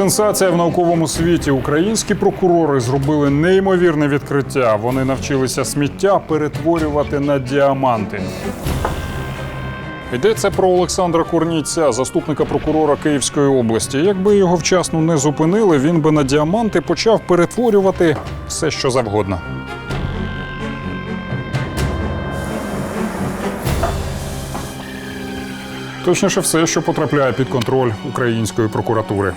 Сенсація в науковому світі. Українські прокурори зробили неймовірне відкриття. Вони навчилися сміття перетворювати на діаманти. Йдеться про Олександра Корнійця, заступника прокурора Київської області. Якби його вчасно не зупинили, він би на діаманти почав перетворювати все, що завгодно. Точніше, все, що потрапляє під контроль української прокуратури.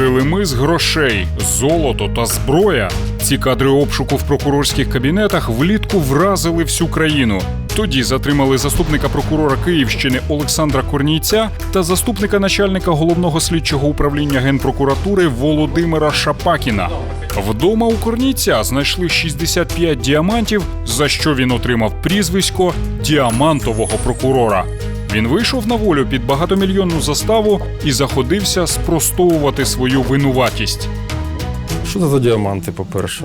Килими з грошей, золото та зброя. Ці кадри обшуку в прокурорських кабінетах влітку вразили всю країну. Тоді затримали заступника прокурора Київщини Олександра Корнійця та заступника начальника головного слідчого управління генпрокуратури Володимира Шапакіна. Вдома у Корнійця знайшли 65 діамантів, за що він отримав прізвисько діамантового прокурора. Він вийшов на волю під багатомільйонну заставу і заходився спростовувати свою винуватість. Що це за діаманти, по-перше?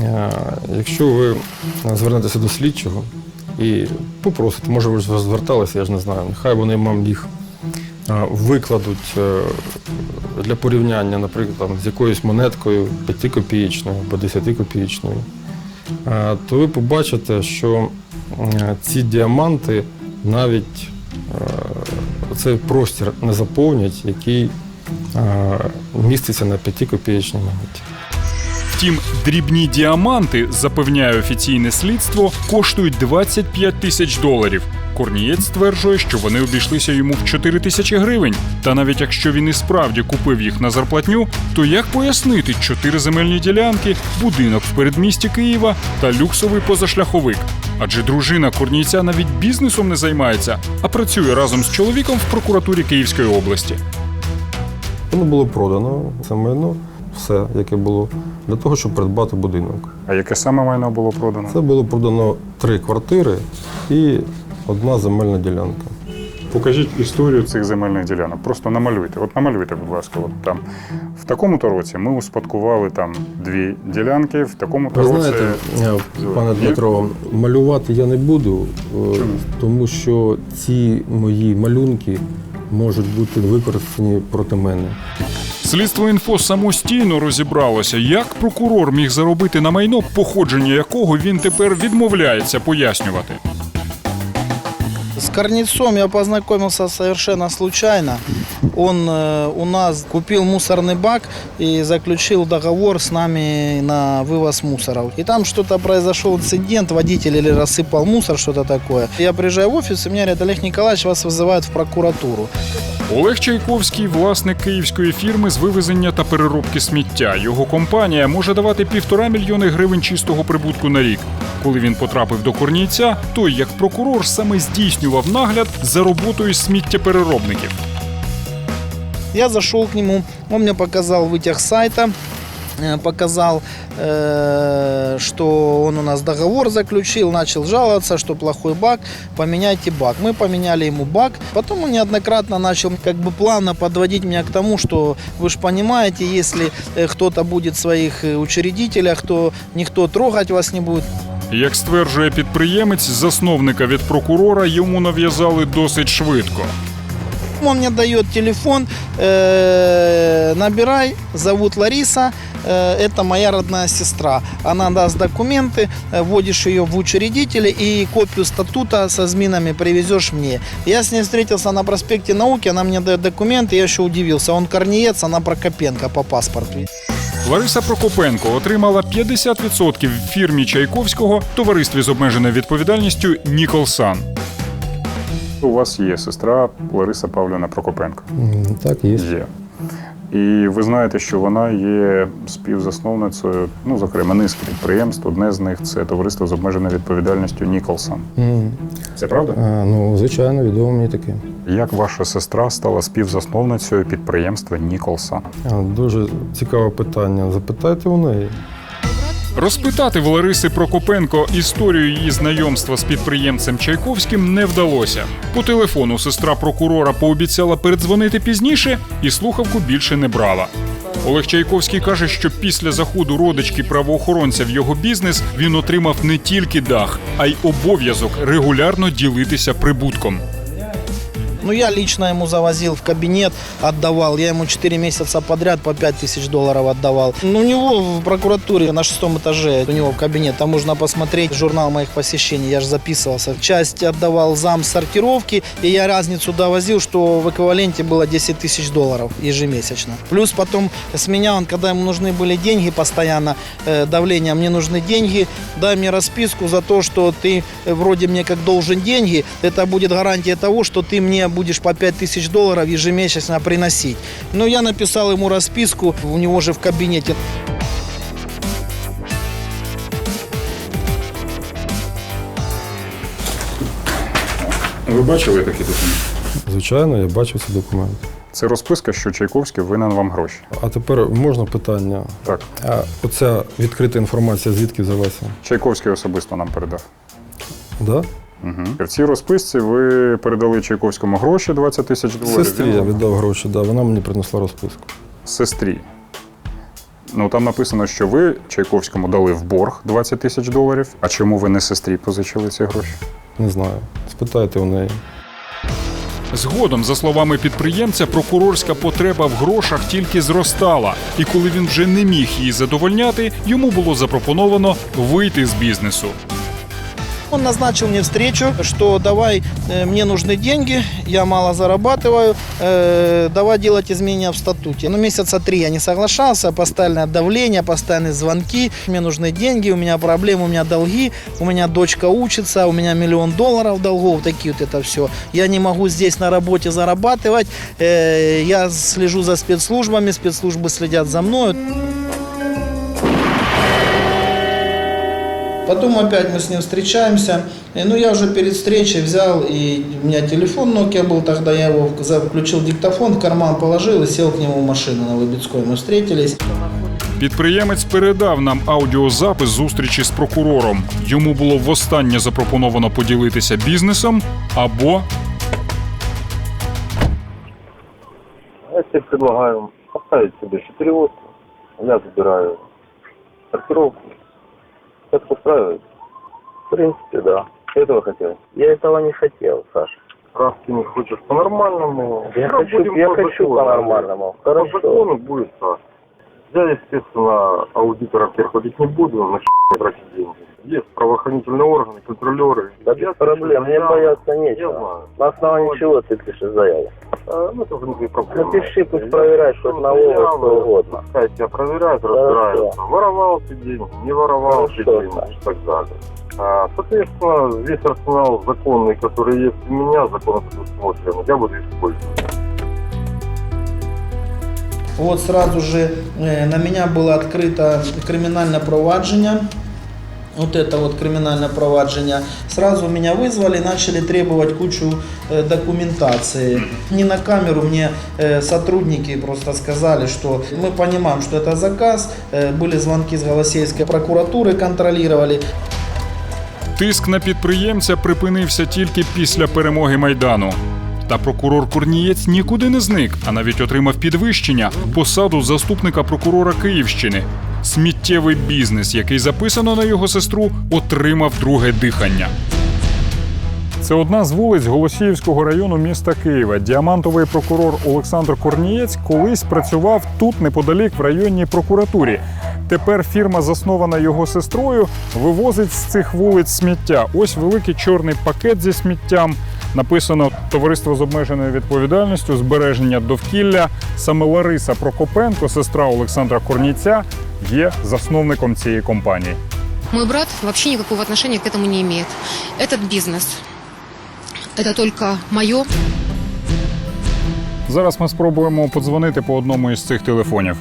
Е, Якщо ви звернетеся до слідчого і попросите, може ви ж зверталися, я ж не знаю, нехай вони вам їх е, викладуть е, для порівняння, наприклад, там, з якоюсь монеткою 5-копієчною або 10-копієчною, е, то ви побачите, що ці діаманти навіть цей простір не заповнять, який е, міститься на 5-копієчній монеті. Втім, дрібні діаманти, запевняє офіційне слідство, коштують 25 тисяч доларів. Корнієць стверджує, що вони обійшлися йому в 4 тисячі гривень. Та навіть якщо він і справді купив їх на зарплатню, то як пояснити чотири земельні ділянки, будинок в передмісті Києва та люксовий позашляховик? Адже дружина Корнійця навіть бізнесом не займається, а працює разом з чоловіком в прокуратурі Київської області. Воно було продано, це майно, все, яке було, для того, щоб придбати будинок. А яке саме майно було продано? Це було продано три квартири і одна земельна ділянка. Покажіть історію цих земельних ділянок. Просто намалюйте. От намалюйте, будь ласка, от там в такому-то році ми успадкували там дві ділянки, в такому-то Ви році. знаєте, пане Є? Дмитро, малювати я не буду, е, тому що ці мої малюнки можуть бути використані проти мене. Слідство інфо самостійно розібралося, як прокурор міг заробити на майно, походження якого він тепер відмовляється пояснювати. С Корнецом я познакомился совершенно случайно. Он э, у нас купил мусорный бак и заключил договор с нами на вывоз мусоров. И там что-то произошел инцидент, водитель или рассыпал мусор, что-то такое. Я приезжаю в офис, и мне говорят, Олег Николаевич, вас вызывают в прокуратуру. Олег Чайковський, власник київської фірми з вивезення та переробки сміття. Його компанія може давати півтора мільйони гривень чистого прибутку на рік. Коли він потрапив до корнійця, той як прокурор саме здійснював нагляд за роботою сміттєпереробників. Я зайшов к нему, он мне показал вытяг сайта, показал, э, что он у нас договор заключил, начал жаловаться, что плохой бак, поменяйте бак. Мы поменяли ему бак. Потом он неоднократно начал как бы плавно подводить меня к тому, что вы же понимаете, если э, кто-то будет в своих э, учредителях, то никто трогать вас не будет. Як стверджує підприємець, засновника від прокурора йому нав'язали досить швидко. Он мне дает телефон, э, набирай, зовут Лариса, э, это моя родная сестра. Она даст документы, э, вводишь ее в учредители и копию статута со зминами привезешь мне. Я с ней встретился на проспекте науки, она мне дает документы, я еще удивился. Он корнеец, она Прокопенко по паспорту. Лариса Прокопенко отримала 50% в фірмі Чайковського товаристві з обмеженою відповідальністю Ніколсан. У вас є сестра Лариса Павлівна Прокопенко. М, Так, є. Є. І ви знаєте, що вона є співзасновницею, ну, зокрема, низки підприємств. Одне з них це товариство з обмеженою відповідальністю Ніколсон. Mm. Це правда? А, Ну, звичайно, відомо мені таке. Як ваша сестра стала співзасновницею підприємства Ніколсон? Дуже цікаве питання. Запитайте у неї. Розпитати в Лариси Прокопенко історію її знайомства з підприємцем Чайковським не вдалося. По телефону сестра прокурора пообіцяла передзвонити пізніше і слухавку більше не брала. Олег Чайковський каже, що після заходу родички правоохоронця в його бізнес він отримав не тільки дах, а й обов'язок регулярно ділитися прибутком. Ну, я лично ему завозил в кабинет, отдавал. Я ему 4 месяца подряд по 5 тысяч долларов отдавал. Ну, у него в прокуратуре на шестом этаже, у него кабинет, там можно посмотреть журнал моих посещений, я же записывался. Часть отдавал зам сортировки, и я разницу довозил, что в эквиваленте было 10 тысяч долларов ежемесячно. Плюс потом с меня он, когда ему нужны были деньги постоянно, э, давление, мне нужны деньги, дай мне расписку за то, что ты э, вроде мне как должен деньги, это будет гарантия того, что ты мне будешь по 5 тысяч долларов ежемесячно приносить. Но я написал ему расписку, у него же в кабинете Ви бачили такі документи? Звичайно, я бачив ці документи. Це розписка, що Чайковський винен вам гроші. А тепер можна питання? Так, А оця відкрита інформація звідки взялася? Чайковський особисто нам передав. Да? Угу. В цій розписці ви передали Чайковському гроші 20 тисяч доларів. Сестрі я віддав гроші, да, вона мені принесла розписку. Сестрі. Ну там написано, що ви Чайковському дали в борг 20 тисяч доларів. А чому ви не сестрі позичили ці гроші? Не знаю. Спитайте у неї. Згодом, за словами підприємця, прокурорська потреба в грошах тільки зростала, і коли він вже не міг її задовольняти, йому було запропоновано вийти з бізнесу. Он назначил мне встречу, что давай, э, мне нужны деньги, я мало зарабатываю, э, давай делать изменения в статуте. Ну, месяца три я не соглашался, постоянное давление, постоянные звонки, мне нужны деньги, у меня проблемы, у меня долги, у меня дочка учится, у меня миллион долларов долгов, такие вот это все. Я не могу здесь на работе зарабатывать, э, я слежу за спецслужбами, спецслужбы следят за мной. Потом опять мы с ним встречаемся. И, Ну, я уже перед встречей взял, и у меня телефон Nokia был тогда, я его за- включил диктофон, в карман положил и сел к нему в машину на Лыбецкой. Мы встретились. Підприємець передав нам аудіозапис зустрічі з прокурором. Йому було востаннє запропоновано поділитися бізнесом або Я тебе предлагаю поставить себе еще перевозку. Я забираю сортировку. Это устраивает? В принципе, да. Ты этого хотел? Я этого не хотел, Саша. Раз ты не хочешь по-нормальному, Я хочу, я по хочу по-нормальному. По Хорошо. закону будет так. Я, естественно, аудитором переходить не буду, на тратить деньги. Есть правоохранительные органы, контролеры. Да Я без проблем, мне я- бояться Я нечего. знаю. На основании чего ты пишешь заяву? А, Ну, это уже не проблемы. Напиши, пусть Я проверяет пишу хоть на заяву, что угодно. Пускай тебя проверяют, разбираются. Воровал ты деньги, не воровал ты Хорошо, деньги Саш. и так далее. А, соответственно, весь арсенал законный, который есть у меня, закон предусмотрен, я буду использовать. Вот сразу же э, на меня было открыто криминальное проваджение. Вот это вот криминальное проваджение. Сразу меня вызвали, начали требовать кучу э, документации. Не на камеру мне э, сотрудники просто сказали, что мы понимаем, что это заказ. Э, были звонки с Голосейской прокуратуры, контролировали. Тиск на підприємця припинився тільки після перемоги майдану. Та прокурор Корнієць нікуди не зник, а навіть отримав підвищення посаду заступника прокурора Київщини. Сміттєвий бізнес, який записано на його сестру, отримав друге дихання. Це одна з вулиць Голосіївського району міста Києва. Діамантовий прокурор Олександр Корнієць колись працював тут неподалік в районній прокуратурі. Тепер фірма, заснована його сестрою, вивозить з цих вулиць сміття. Ось великий чорний пакет зі сміттям. Написано Товариство з обмеженою відповідальністю, збереження довкілля. Саме Лариса Прокопенко, сестра Олександра Корніця, є засновником цієї компанії. Мой брат вообще никакого отношения к этому не имеет. Этот бизнес это только мое. Зараз ми спробуємо подзвонити по одному із цих телефонів.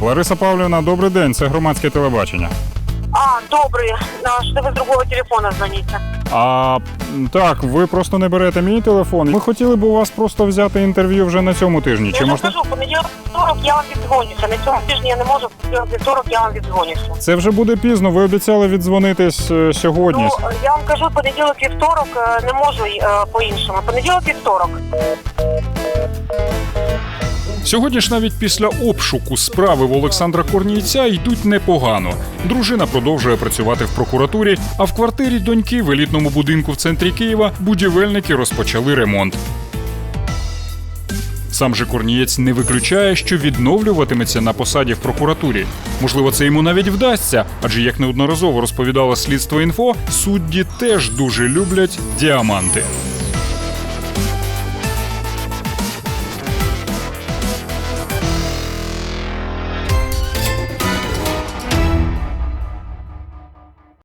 Лариса Павлівна, добрий день. Це громадське телебачення. А, добрый. А, Что вы с другого телефона звоните? А так, ви просто не берете мій телефон. Ми хотіли б у вас просто взяти інтерв'ю вже на цьому тижні. Чи Я можна? кажу, понеділок вівторок я вам віддзвонюся. На цьому тижні я не можу, вівторок я вам віддзвонюся. Це вже буде пізно. Ви обіцяли віддзвонитись е, сьогодні. Ну, я вам кажу, понеділок вівторок е, не можу е, по-іншому. Понеділок вівторок. Сьогодні ж навіть після обшуку справи в Олександра Корнійця йдуть непогано. Дружина продовжує працювати в прокуратурі, а в квартирі доньки в елітному будинку в центрі Києва будівельники розпочали ремонт. Сам же Корнієць не виключає, що відновлюватиметься на посаді в прокуратурі. Можливо, це йому навіть вдасться, адже як неодноразово розповідала слідство інфо, судді теж дуже люблять діаманти.